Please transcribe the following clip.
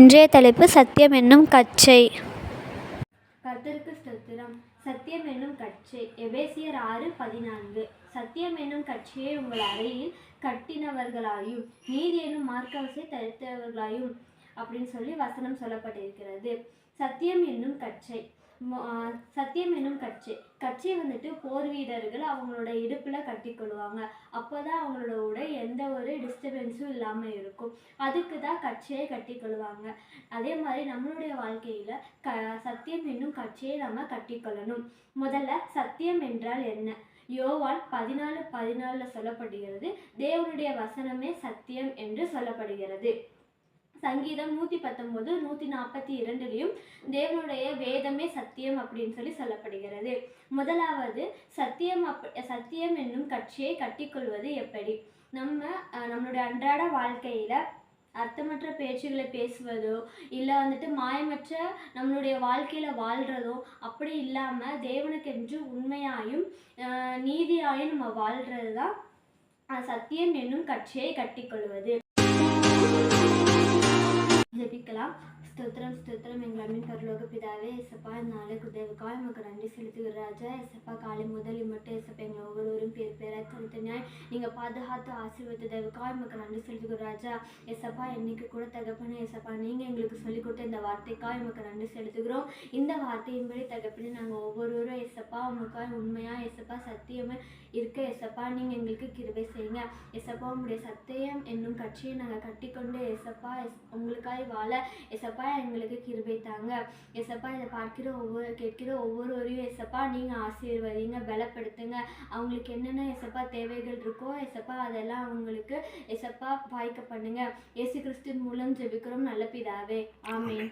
இன்றைய தலைப்பு சத்தியம் என்னும் கச்சை. கர்த்தருக்கு ஸ்தோத்திரம். சத்தியம் என்னும் கச்சை. எபேசியர் ஆறு பதினான்கு. சத்தியம் என்னும் கட்சியை உங்கள் அறையில் கட்டினவர்களாயும் நீதி என்னும் மார்க்கவசை தரித்தவர்களாயும் அப்படின்னு சொல்லி வசனம் சொல்லப்பட்டிருக்கிறது. சத்தியம் என்னும் கச்சை. மொ- சத்தியம் என்னும் கச்சை. கச்சை வந்துட்டு போர் வீரர்கள் அவங்களோட இடுப்பில் கட்டிக்கொள்வாங்க. அப்போ தான் அவங்களோட உடை எந்த ஒரு டிஸ்டர்பன்ஸும் இல்லாமல் இருக்கும். அதுக்கு தான் கட்சியை கட்டிக்கொள்வாங்க அதே மாதிரி நம்மளுடைய வாழ்க்கையில் க சத்தியம் என்னும் கட்சியை நம்ம கட்டிக்கொள்ளணும் முதல்ல சத்தியம் என்றால் என்ன? யோவான் பதினாலு பதினாலில் சொல்லப்படுகிறது தேவனுடைய வசனமே சத்தியம் என்று சொல்லப்படுகிறது. சங்கீதம் நூற்றி பத்தொம்போது நூற்றி நாற்பத்தி இரண்டுலேயும் தேவனுடைய வேதமே சத்தியம் அப்படின்னு சொல்லி சொல்லப்படுகிறது. முதலாவது சத்தியம் அப் சத்தியம் என்னும் கட்சியை கட்டிக்கொள்வது எப்படி? நம்ம நம்மளுடைய அன்றாட வாழ்க்கையில் அர்த்தமற்ற பேச்சுகளை பேசுவதோ இல்லை வந்துட்டு மாயமற்ற நம்மளுடைய வாழ்க்கையில் வாழ்கிறதோ அப்படி இல்லாமல் தேவனுக்கென்று உண்மையாயும் நீதியாயும் நம்ம வாழ்கிறது தான் சத்தியம் என்னும் கட்சியை கட்டிக்கொள்வது. ஜெபிக்கலாம் ஸ்தோத்திரம் ஸ்தோத்திரம் எங்கள் அம்மின் பரலோக பிதாவே எசப்பா இந்த நாளுக்கு தேவக்காய் நமக்கு நன்றி செலுத்துகிற ராஜா எசப்பா காலை முதல் மட்டும் எசப்பா எங்கள் ஒவ்வொருவரும் பேர் பேராக தனித்தனியாய் நீங்கள் பாதுகாத்து ஆசீர்வத்து தேவக்காய் நமக்கு நன்றி செலுத்துகிற ராஜா எசப்பா என்னைக்கு கூட தகப்பனே எசப்பா நீங்கள் எங்களுக்கு சொல்லிக் கொடுத்த இந்த வார்த்தைக்காய் நமக்கு நன்றி செலுத்துகிறோம் இந்த வார்த்தையின்படி தகப்பனே நாங்கள் ஒவ்வொருவரும் எசப்பா உங்களுக்காய் உண்மையாக எசப்பா சத்தியமாக இருக்க எசப்பா நீங்கள் எங்களுக்கு கிருபை செய்யுங்க எசப்பா உங்களுடைய சத்தியம் என்னும் கட்சியை நாங்கள் கட்டிக்கொண்டு எசப்பா எஸ் உங்களுக்காய் வாழ எசப்பா எங்களுக்கு கிருபை தாங்க. எசப்பா இதை பார்க்கிற ஒவ்வொரு கேட்கிற ஒவ்வொருவரையும் எசப்பா நீங்கள் ஆசீர்வதிங்க பலப்படுத்துங்க. அவங்களுக்கு என்னென்ன எசப்பா தேவைகள் இருக்கோ எசப்பா அதெல்லாம் அவங்களுக்கு எசப்பா வாய்க்க பண்ணுங்க. இயேசு கிறிஸ்துவின் மூலம் ஜெபிக்கிறோம். நல்ல பிதாவே. ஆமீன்.